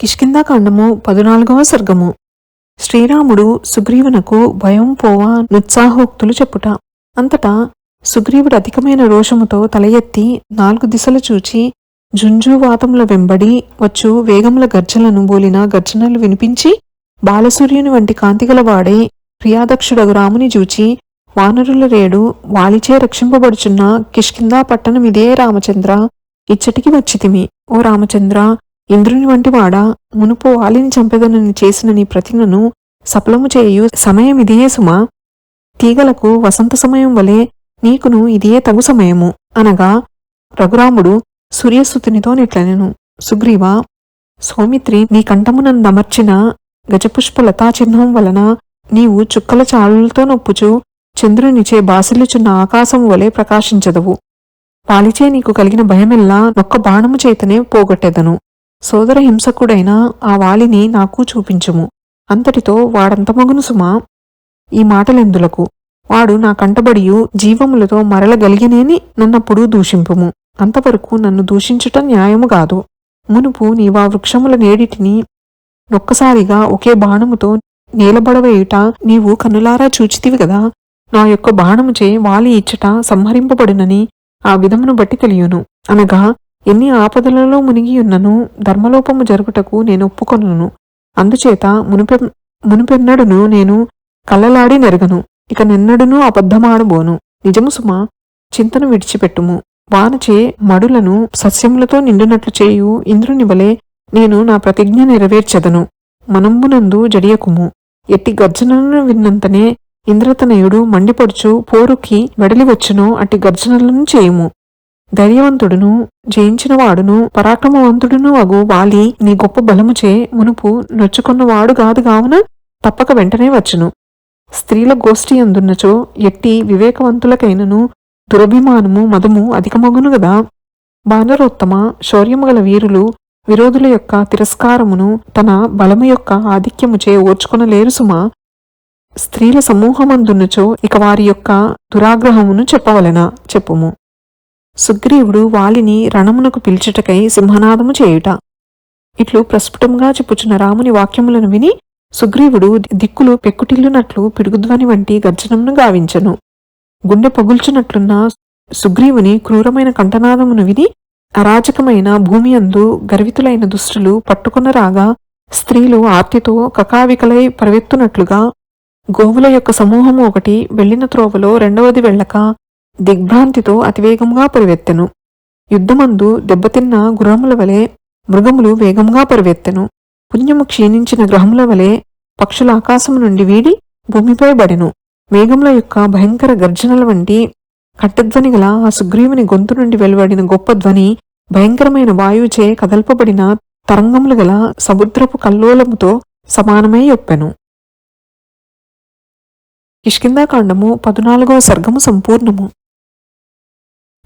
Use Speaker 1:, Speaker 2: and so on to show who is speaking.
Speaker 1: కిష్కిందాకాండము పదునాలుగవ సర్గము. శ్రీరాముడు సుగ్రీవునకు భయం పోవా నుత్సాహోక్తులు చెప్పుట. అంతటా సుగ్రీవుడు అధికమైన రోషముతో తల ఎత్తి నాలుగు దిశలు చూచి జుంజువాతముల వెంబడి వచ్చు వేగముల గర్జలను బోలిన గర్జనలు వినిపించి బాలసూర్యుని వంటి కాంతిగలవాడే ప్రియాదక్షుడగు రాముని చూచి వానరుల రేడు వాలిచే రక్షింపబడుచున్న కిష్కిందా పట్టణమిదే రామచంద్ర ఇచ్చటికి వచ్చితిమి. ఓ రామచంద్ర ఇంద్రుని వంటి వాడా? మునుపు వాలిని చంపెదనని చేసిన నీ ప్రతిజ్ఞను సఫలము చేయు సమయం ఇదియే సుమా. తీగలకు వసంత సమయం వలె నీకును ఇదియే తగు సమయము. అనగా రఘురాముడు సూర్యసుతునితో నెట్లనెను. సుగ్రీవా సౌమిత్రి నీ కంఠమునందమర్చిన గజపుష్ప లతా చిహ్నం వలన నీవు చుక్కల చాలులతో నొప్పుచు చంద్రునిచే బాసిల్లుచున్న ఆకాశము వలె ప్రకాశించదవు. పాలిచే నీకు కలిగిన భయమెల్లా నొక్క బాణము చేతనే పోగొట్టెదను. సోదర హింసకుడైన ఆ వాలిని నాకు చూపించుము. అంతటితో వాడంతమగును సుమా. ఈ మాటలెందులకు? వాడు నా కంటబడియు జీవములతో మరలగలిగినేని నన్నప్పుడు దూషింపుము. అంతవరకు నన్ను దూషించుట న్యాయము కాదు. మునుపు నీవా వృక్షముల నేడిటిని నొక్కసారిగా ఒకే బాణముతో నేలబడవేయుట నీవు కన్నులారా చూచితివి గదా? నా యొక్క బాణముచే వాలి ఇచ్చట సంహరింపబడునని ఆ విధమును బట్టి తెలియను. అనగా ఎన్ని ఆపదలలో మునిగియున్నను ధర్మలోపము జరుగుటకు నేను ఒప్పుకొనను. అందుచేత మునిపె మునుపెన్నడును నేను కళ్ళలాడి నెరగను. ఇక నిన్నడును అబద్ధమాడబోను. నిజము సుమ చింతను విడిచిపెట్టుము. వానచే మడులను సస్యములతో నిండునట్లు చేయు ఇంద్రుని వలె నేను నా ప్రతిజ్ఞ నెరవేర్చెదను. మనంబునందు జడియకుము. ఎట్టి గర్జనలను విన్నంతనే ఇంద్రతనయుడు మండిపడుచు పోరుకి వెడలివచ్చునో అట్టి గర్జనలను చేయుము. ధైర్యవంతుడును జయించినవాడును పరాక్రమవంతుడును అగు వాలి. నీ గొప్ప బలముచే మునుపు నొచ్చుకున్నవాడు కాదు కావున తప్పక వెంటనే వచ్చును. స్త్రీల గోష్ఠి అందున్నచో ఎట్టి వివేకవంతులకైనను దురభిమానము మదము అధికమగును గదా. బానరోత్తమ శౌర్యము గల వీరులు విరోధుల యొక్క తిరస్కారమును తన బలము యొక్క ఆధిక్యముచే ఓర్చుకునలేరు సుమా. స్త్రీల సమూహమందున్నచో ఇక వారి యొక్క దురాగ్రహమును చెప్పవలన? చెప్పుము. సుగ్రీవుడు వాలిని రణమునకు పిలుచుటకై సింహనాదము చేయుట. ఇట్లు ప్రస్ఫుటంగా చెప్పుచున్న రాముని వాక్యములను విని సుగ్రీవుడు దిక్కులు పెక్కుటిల్లునట్లు పిడుగుధ్వని వంటి గర్జనమును గావించెను. గుండె పగుల్చునట్లున్న సుగ్రీవుని క్రూరమైన కంఠనాదమును విని అరాచకమైన భూమి అందు గర్వితులైన దుష్టులు పట్టుకున్న రాగా స్త్రీలు ఆర్తితో కకావికలై పరివెత్తునట్లుగా గోవుల యొక్క సమూహము ఒకటి వెళ్ళిన త్రోవలో రెండవది వెళ్ళక దిగ్భ్రాంతితో అతివేగంగా పరివెత్తెను. యుద్ధమందు దెబ్బతిన్న గుర్రముల వలె మృగములు వేగంగా పరివెత్తెను. పుణ్యము క్షీణించిన గ్రహముల వలె పక్షుల ఆకాశము నుండి వీడి భూమిపై బడెను. మేఘముల యొక్క భయంకర గర్జనల వంటి కట్టధ్వని గల ఆ సుగ్రీవుని గొంతు నుండి వెలువడిన గొప్ప ధ్వని భయంకరమైన వాయువుచే కదల్పబడిన తరంగములు గల సముద్రపు కల్లోలముతో సమానమై ఒప్పెను. కిష్కిందాకాండము పదునాలుగవ సర్గము సంపూర్ణము.